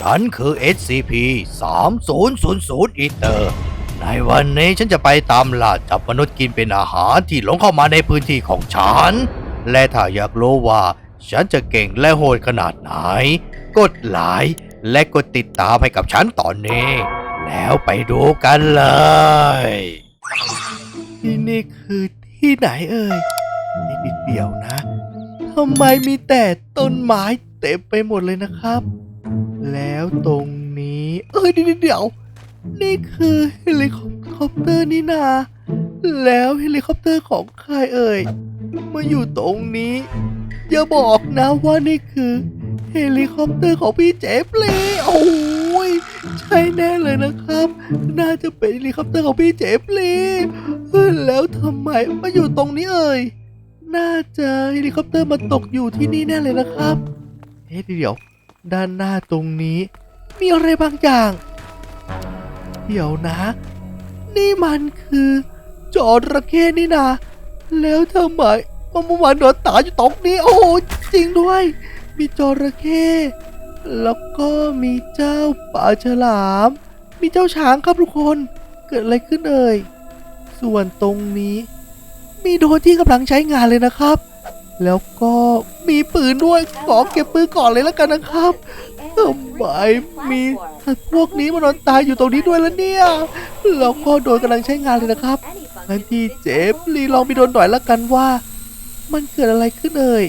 ฉันคือ SCP 3000อีเตอร์ ในวันนี้ฉันจะไปตามล่าจับมนุษย์กินเป็นอาหารที่หลงเข้ามาในพื้นที่ของฉัน และถ้าอยากรู้ว่า ฉันจะเก่งและโหดขนาดไหน กดไลค์และกดติดตามให้กับฉันตอนนี้ แล้วไปดูกันเลย ที่นี่คือที่ไหนเอ่ยนิดเดียวนะทำไมมีแต่ต้นไม้เต็มไปหมดเลยนะครับ แล้วตรงนี้ เอ้ยเดี๋ยว นี่คือเฮลิคอปเตอร์นี่นา แล้วเฮลิคอปเตอร์ของใครเอ่ย มาอยู่ตรงนี้ อย่าบอกนะว่านี่คือเฮลิคอปเตอร์ของพี่เจฟเลยโอ้ยใช่แน่เลยนะครับ น่าจะเป็นเฮลิคอปเตอร์ของพี่เจฟเลยแล้วทำไมมาอยู่ตรงนี้เอ่ย น่าจะเฮลิคอปเตอร์มาตกอยู่ที่นี่แน่เลยนะครับ เฮ้ยเดี๋ยว ด้านหน้าตรงนี้ มีอะไรบางอย่าง เดี๋ยวนะ นี่มันคือจอระเข้นี่นะ แล้วทำไมมันมันนอตาอยู่ตรงนี้ โอ้โหจริงด้วย มีจระเข้แล้วก็มีเจ้าป่าฉลาม มีเจ้าช้างครับทุกคน เกิดอะไรขึ้นเอ่ยส่วนตรงนี้ มีโดรนที่กำลังใช้งานเลยนะครับ แล้วก็มีปืนด้วยขอเก็บปืนก่อนเลยแล้วกันนะครับทำไมมีสัตว์พวกนี้มานอนตายอยู่ตรงนี้ด้วยแล้วเนี่ยแล้วก็โดนกำลังใช้งานเลยนะครับงั้นที่เจฟลีลองไปโดนหน่อยละกันว่า มันเกิดอะไรขึ้นเอ่ย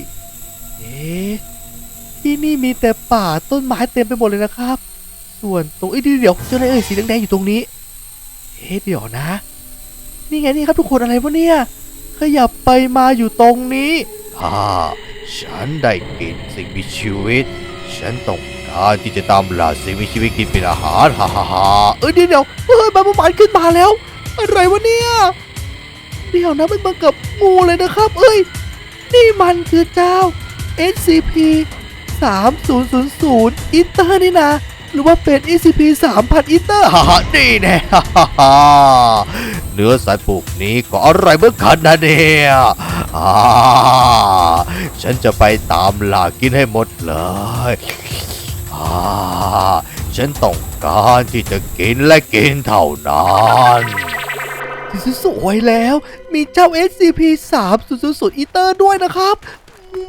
เอ๊ะที่นี่มีแต่ป่าต้นไม้เต็มไปหมดเลยนะครับ ส่วนตรงเอ้ยเดี๋ยวเจออะไรเอ่ยสีแดงๆอยู่ตรงนี้เอ๊ะเดี๋ยวนะ นี่ไงนี่ครับทุกคนอะไรวะเนี่ยขยับไปมาอยู่ตรงนี้ ฮ่าฉันได้กินสิ่งมีชีวิต ฉันต้องการที่จะตามล่าสิ่งมีชีวิตกินเป็นอาหารฮ่าฮ่าฮ่าเอ้ยเดี๋ยวเดี๋ยวเฮ้ยบาบาบานขึ้นมาแล้ว อะไรวะเนี่ยเดี๋ยวนะมันมากับงูเลยนะครับ เอ้ย นี่มันคือเจ้า SCP 3000อินเตอร์นี่นะหรือว่าเป็น SCP 3000อินเตอร์ฮ่าฮ่านี่แน่ฮ่าฮ่า เนื้อสัตว์พวกนี้ก็อร่อยเหมือนกันนะเนี่ยอาฉันจะไปตามล่ากินให้หมดเลยอาฉันต้องการที่จะกินและกินเท่านั้นสวยแล้ว มีเจ้า SCP 3 0 0 0อีเตอร์ด้วยนะครับ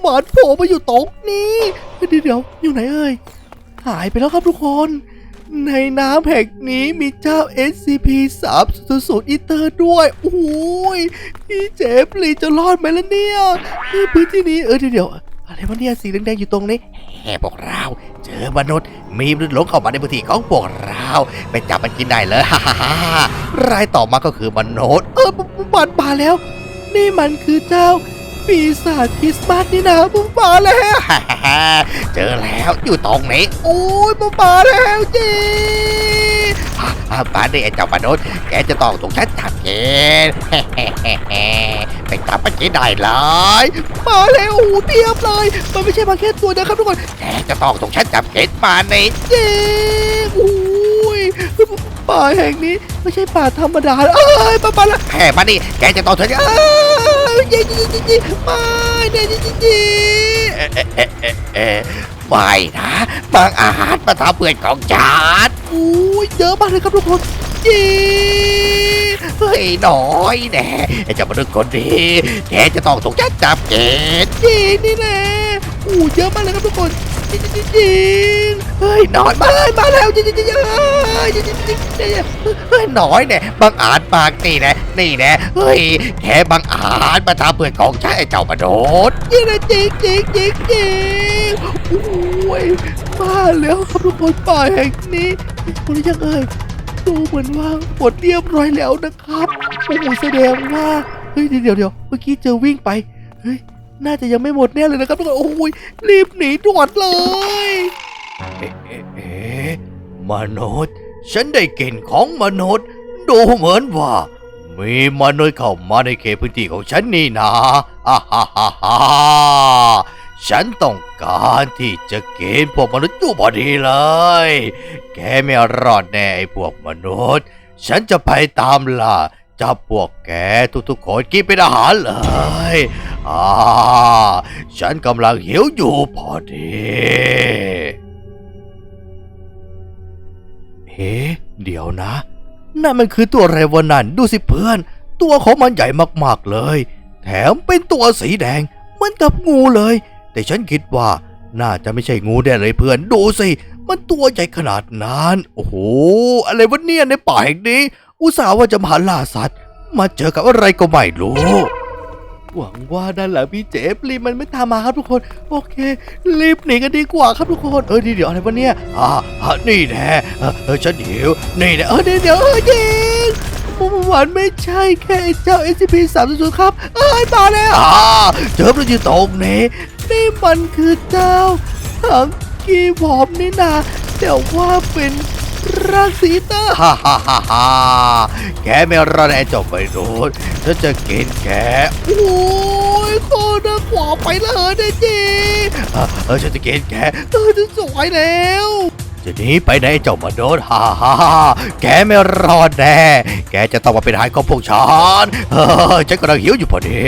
หมานโผล่มาอยู่ตรงนี้ เดี๋ยวเดี๋ยวอยู่ไหนเอ่ย หายไปแล้วครับทุกคน ในน้ำแห่งนี้มีเจ้า SCP 3 0 0อีเตอร์ด้วย โอ้ยพี่เจฟลีจะรอดไหมล่ะเนี่ยพื้นที่นี้เออเดี๋ยวเดี๋ยวอะไรวะเนี่ยสีแดงๆอยู่ตรงนี้แห่พวกเรา เจอมนุษย์ มีมนุษย์หลงเข้ามาในพื้นที่ของพวกเรา ไปจับมันกินได้เลยฮ่าฮ่าฮ่ารายต่อมาก็คือมนุษย์ เออมันมาแล้ว นี่มันคือเจ้า ปีศาจคริสต์มาสนี่นะมึงมาแล้วเจอแล้วอยู่ตรงนี้โอ้ยมึงมาแล้วจีมาดิไอ้เจ้ามนุษย์แกจะต้องถูกฉันจับเกณฑ์ไปจับมันกินได้เลยมาแล้วโอ้เทียบเลย มันไม่ใช่มาแค่ตัวนะครับทุกคนแกจะต้องถูกฉันจับเกณฑ์มาในจริงโอ้ยป่าแห่งนี้ไม่ใช่ป่าธรรมดาเอ้ยมามาละแค่มาดิแกจะต้องถูกฉันเอ้ย ยิงยิงยิงยิงมาเดี๋ยวยิงยิงเอ๊ะเอ๊ะเอ๊ะเอ๊ะเอ๊ะไม่นะบางอาหารมาทำเพื่อนของฉันอู้ยเยอะมากเลยครับทุกคนเจีเฮ้ยน้อยแน่จะมนุษย์คนดีแกจะต้องถูกจับจับเกณฑ์จีนี่แหละอู้เยอะมากเลยครับทุกคน จิจิจิเฮ้ยน้อยมาเลยมาแล้วจิจิจิเฮ้ยจริจิจิเฮ้ยน้อยแน่บางอาจบางนี่น่นี่น่เฮ้ยแค่บางอาจมาทำเพื่อนของฉันไอ้เจ้ามนุษย์นี่แหละจริงจริงจริงจริงโอ้ยมาแล้วครับทุกคนป่าแห่งนี้คุณยังเอ่ยดูเหมือนว่าหมดเรียบร้อยแล้วนะครับโอ้โหแสดงว่าเฮ้ยเดี๋ยวเดี๋ยวเมื่อกี้เจอวิ่งไปเฮ้ย น่าจะยังไม่หมดแน่เลยนะครับทุกคนโอ้ยรีบหนีด่วนเลย เอ๊ะเอ๊ะเอ๊ะมนุษย์ ฉันได้กลิ่นของมนุษย์ ดูเหมือนว่า มีมนุษย์เข้ามาในเขตพื้นที่ของฉันนี่นะอ่าฮ่าฮ่าฮ่าฉันต้องการที่จะเกณฑ์พวกมนุษย์อยู่พอดีเลย แกไม่รอดแน่ไอ้พวกมนุษย์ ฉันจะไปตามล่าจับพวกแกทุกๆคนกินเป็นอาหารเลย อ่าฉันกำลังหิวอยู่พอดีเอ๊ะเดี๋ยวนะ นั่นมันคือตัวอะไรวะนั่นดูสิเพื่อน ตัวของมันใหญ่มากๆเลย แถมเป็นตัวสีแดงเหมือนกับงูเลย แต่ฉันคิดว่าน่าจะไม่ใช่งูแน่เลยเพื่อนดูสิมันตัวใหญ่ขนาดนั้น โอ้โห อะไรวะเนี่ยในป่าแห่งนี้ อุตส่าห์ว่าจะมาล่าสัตว์ มาเจอกับอะไรก็ไม่รู้ หวังว่าด้านหลังพี่เจฟรีบมันไม่ตามมาครับทุกคน โอเค รีบหนีกันดีกว่าครับทุกคนเออเดี๋ยวอะไรวะเนี่ยอ่านี่แน่เออฉันหิวนี่แน่เออเดี๋ยวเดี๋ยวเออยิงหวานไม่ใช่แค่เจ้า SCP 3 0 0ครับ เอ้ยมาแล้วอ่าเจอมันอยู่ตรงนี้นี่มันคือเจ้าถังกีบอมนี่นาแต่ว่าเป็น ร่างสีเตอร์ฮ่าฮ่าฮ่าฮ่าแกไม่รอดแน่เจบไปโดนฉันจะกินแกโอ้ยโคตรน่ากลัวไปเลยนะจีเออเออฉันจะกินแกเออจะสวยแล้วจะหนีไปไหนเจ้ามาโดนฮ่าฮ่าฮ่าแกไม่รอดแน่ แกจะต้องมาเป็นอาหารของพวกฉันเออฉันกำลังหิวอยู่พอดี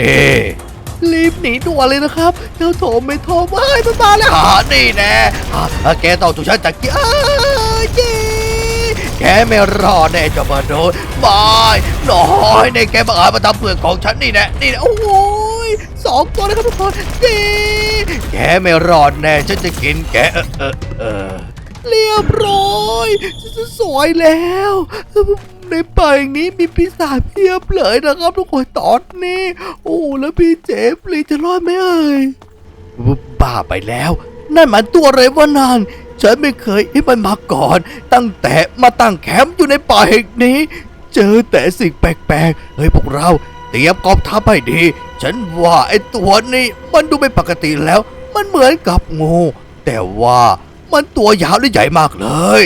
รีบหนีด่วนเลยนะครับ เจ้าโถมไม่โทมาให้มันมาแล้วหานี่แน่แกต้องถูกฉันจัดการอ้เย้ แกไม่รอดแน่จ้ามาโดนบายน้อยในแกบังอาจมาทำเปลือกของฉันนี่แน่นี่แน่โอ้ยสองตัวเลยครับทุกคนเย้แกไม่รอดแน่ฉันจะกินแกเออเออเออเรียบร้อยฉันสวยแล้วในป่าอย่างนี้มีปีศาจเพียบเลยนะครับทุกคนตอนนี้โอ้แล้วพี่เจฟลีจะรอดไหมเอ่ยบ้าไปแล้ว นั่นมันตัวอะไรวะนาง ฉันไม่เคยเห็นมันมาก่อน ตั้งแต่มาตั้งแคมป์อยู่ในป่าแห่งนี้ เจอแต่สิ่งแปลกๆ เฮ้ยพวกเรา เตรียมกองทัพให้ดี ฉันว่าไอ้ตัวนี้มันดูไม่ปกติแล้ว มันเหมือนกับงู แต่ว่ามันตัวยาวและใหญ่มากเลย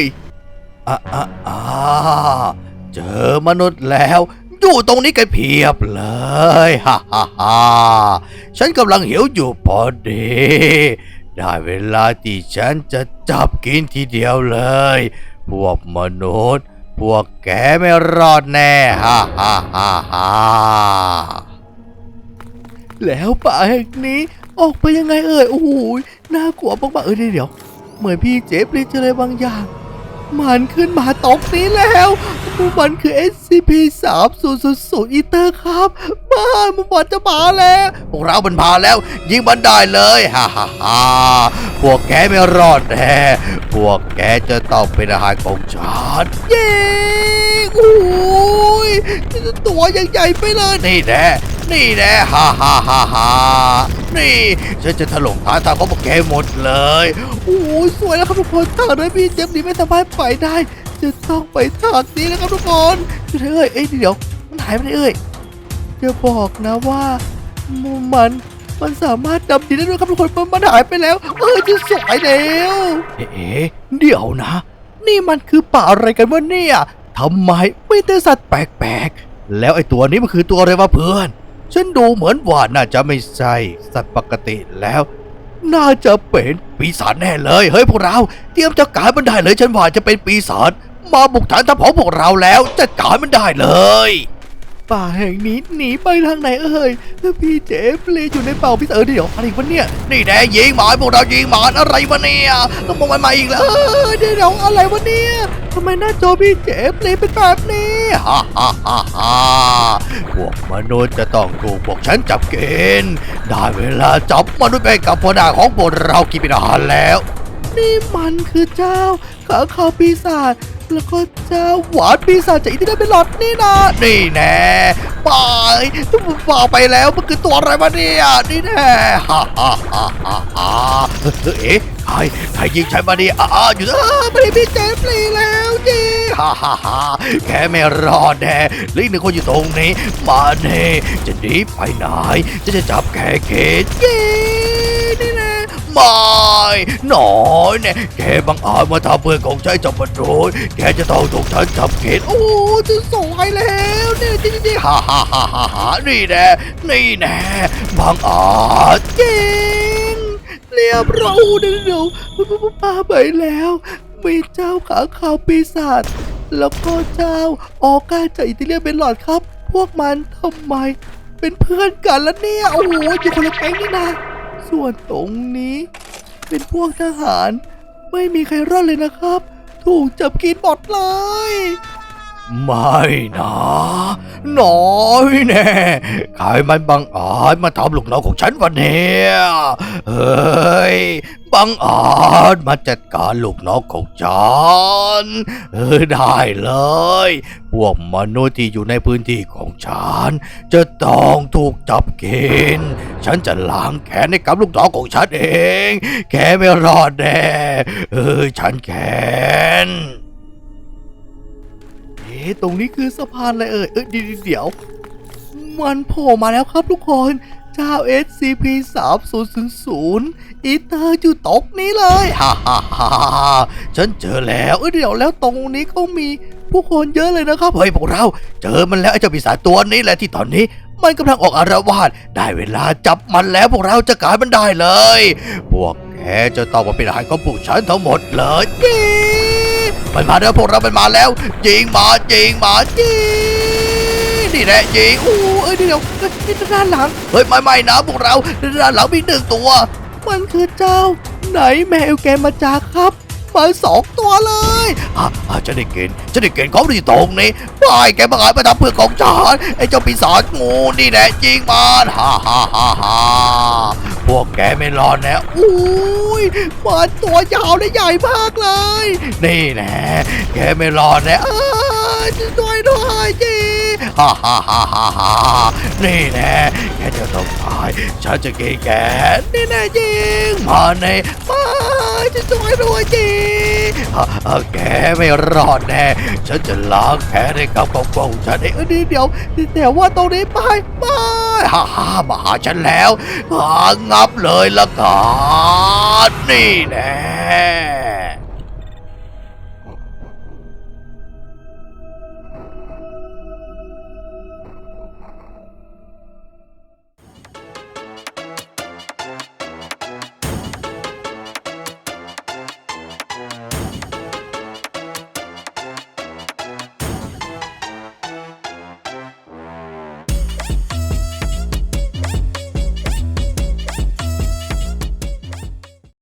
อ่าอ่าอ่าเจอมนุษย์แล้วอยู่ตรงนี้กันเพียบเลยฮ่าฮ่าฮ่าฉันกำลังหิวอยู่พอดี ได้เวลาที่ฉันจะจับกินทีเดียวเลย พวกมนุษย์ พวกแกไม่รอดแน่ฮ่าฮ่าฮ่าฮ่าแล้วป่าแห่งนี้ออกไปยังไงเอ่ยโอ้โหน่ากลัวมากๆเออเดี๋ยว เหมือนพี่เจฟรีเจออะไรบางอย่าง มันขึ้นมาตรงนี้แล้ว มันคือ SCP 3 0 0 0อีเตอร์ครับบ้านมันบอจะมาแล้ว พวกเรามันมาแล้ว ยิงมันได้เลยฮ่าฮ่าฮ่าพวกแกไม่รอดแน่พวกแกจะต้องเป็นอาหารของฉันเย้โอ้ยตัวยังใหญ่ไปเลยนี่แน่นี่แน่ฮ่าฮ่าฮ่าฮ่านี่ฉันจะถล่มฐานทางของพวกแกหมดเลย โอ้ยสวยแล้วครับทุกคนทางนั้นพี่เจมส์นี่ไม่สามารถไปได้ จะต้องไปทางนี้นะครับทุกคนเอ้ยเอ้ยเดี๋ยวมันหายไปไหนเอ้ยจะบอกนะว่ามันมันสามารถดำดินได้ด้วยครับทุกคนมันมันหายไปแล้วเออจะสวยแล้วเอ๊ะเดี๋ยวนะ นี่มันคือป่าอะไรกันวะเนี่ยทำไมไม่แต่สัตว์แปลกๆแล้วไอ้ตัวนี้มันคือตัวอะไรวะเพื่อนฉันดูเหมือนว่าน่าจะไม่ใช่สัตว์ปกติแล้ว น่าจะเป็นปีศาจแน่เลย เฮ้ยพวกเรา เตรียมจัดการมันได้เลยฉันว่าจะเป็นปีศาจ มาบุกฐานทัพของพวกเราแล้วจัดการมันได้เลย ป่าแห่งนี้หนีไปทางไหนเอ่ยพี่เจฟเลยอยู่ในป่าพี่เออเดี๋ยวอะไรวะเนี่ยนี่แน่ยิงหมายพวกเรายิงหมานอะไรวะเนี่ยต้องมองมันมาอีกแล้วเออเดี๋ยวอะไรวะเนี่ยทำไมหน้าจอพี่เจฟเลยเป็นแบบนี้ฮ่าฮ่าฮ่าฮ่าพวกมนุษย์จะต้องถูกพวกฉันจับกินได้เวลาจับมนุษย์ไปกับพอดาของพวกเรากินเป็นอาหารแล้ว นี่มันคือเจ้าขาขาวปีศาจ แล้วก็เจ้าหวานปีศาจจากอินเทอร์เน็ตเป็นหลอดนี่นะนี่แน่ไปฝ่าไปแล้วมันคือตัวอะไรมาเนี่ยนี่แน่ฮ่าฮ่าฮ่าฮ่าฮ่าเอ๊ะใครใครยิงฉันมาดิอ่าอยู่เออไม่ได้พี่เจฟลีแล้วจีฮ่าฮ่าฮ่าแกไม่รอดแน่ลิกหนึ่งคนอยู่ตรงนี้มาเน่จะหนีไปไหนจะจะจับแกเกตเย้นี่ แน่ไม่หน่อยเนี่ยแกบังอาจมาทำเพื่อนของฉันจับมันโดยแกจะต้องถูกฉันจับเกตโอ้จะสวยแล้วเนี่ยจริงๆฮ่าฮ่าฮ่าฮ่าฮ่านี่แน่นี่แน่บังอาจจริงเรียบร้อยเดี๋ยวเดี๋ยวป้าไปแล้วมีเจ้าขาขาวปีศาจแล้วก็เจ้าออก้าจากอิตาเลียนเป็นหลอดครับ พวกมันทำไมเป็นเพื่อนกันแล้วเนี่ย โอ้โหอยู่คนละแก๊งนี่นะ ส่วนตรงนี้ เป็นพวกทหาร ไม่มีใครรอดเลยนะครับ ถูกจับกินหมดเลย ไม่นะน้อยแน่ใครมันบังอาจมาทำลูกน้องของฉันวันนี้เฮ้ยบังอาจมาจัดการลูกน้องของฉันเออได้เลย พวกมนุษย์ที่อยู่ในพื้นที่ของฉัน จะต้องถูกจับกิน ฉันจะล้างแค้นให้กับลูกน้องของฉันเอง แกไม่รอดแน่เออฉันแค้น ตรงนี้คือสะพานอะไรเอ่ยเอ้ยเดี๋ยว มันโผล่มาแล้วครับทุกคนเจ้า SCP 3 0 0 0อีเตอร์อยู่ตรงนี้เลยฮ่าฮ่าฮ่าฉันเจอแล้วเอ้ยเดี๋ยวแล้วตรงนี้ก็มีผู้คนเยอะเลยนะครับเฮ้ยพวกเรา เจอมันแล้วไอ้เจ้าปีศาจตัวนี้แหละที่ตอนนี้มันกำลังออกอารวาสได้เวลาจับมันแล้วพวกเราจะกลายมันได้เลย พวกแกจะต้องมาเป็นอาหารของพวกฉันทั้งหมดเลยจี มันมาแล้วพวกเรามันมาแล้วยิงมายิงมายิงนี่แหละยิงอู้เอ้ยเดี๋ยวเอ้ยนี่ด้านหลังเฮ้ยไม่ไม่นะพวกเราด้านหลังมีหนึ่งตัว มันคือเจ้า ไหนแมวแกมาจากครับมาสองตัวเลยอะอะจะได้กินจะได้กินของที่ตรงนี้ไปแกมาขายมาทำเพื่อของฉันไอ้เจ้าปีศาจงูนี่แหละยิงมันฮ่าฮ่าฮ่าฮ่า พวกแกไม่รอดแน่อุ้ยมันตัวยาวและใหญ่มากเลย นี่แน่แกไม่รอดแน่อ้วช่วยด้วยจีฮ่าฮ่าฮ่าฮ่าฮ่านี่แน่แกจะต้องตาย ฉันจะกินแกนี่แน่จริงมาในมาช่วยด้วยจี แกไม่รอดแน่ ฉันจะล้างแค้นให้กับของของฉันเองเอ้ยเดี๋ยวแต่ว่าตรงนี้ไปไปฮ่าฮ่ามาหาฉันแล้วหางับเลยละกันนี่แน่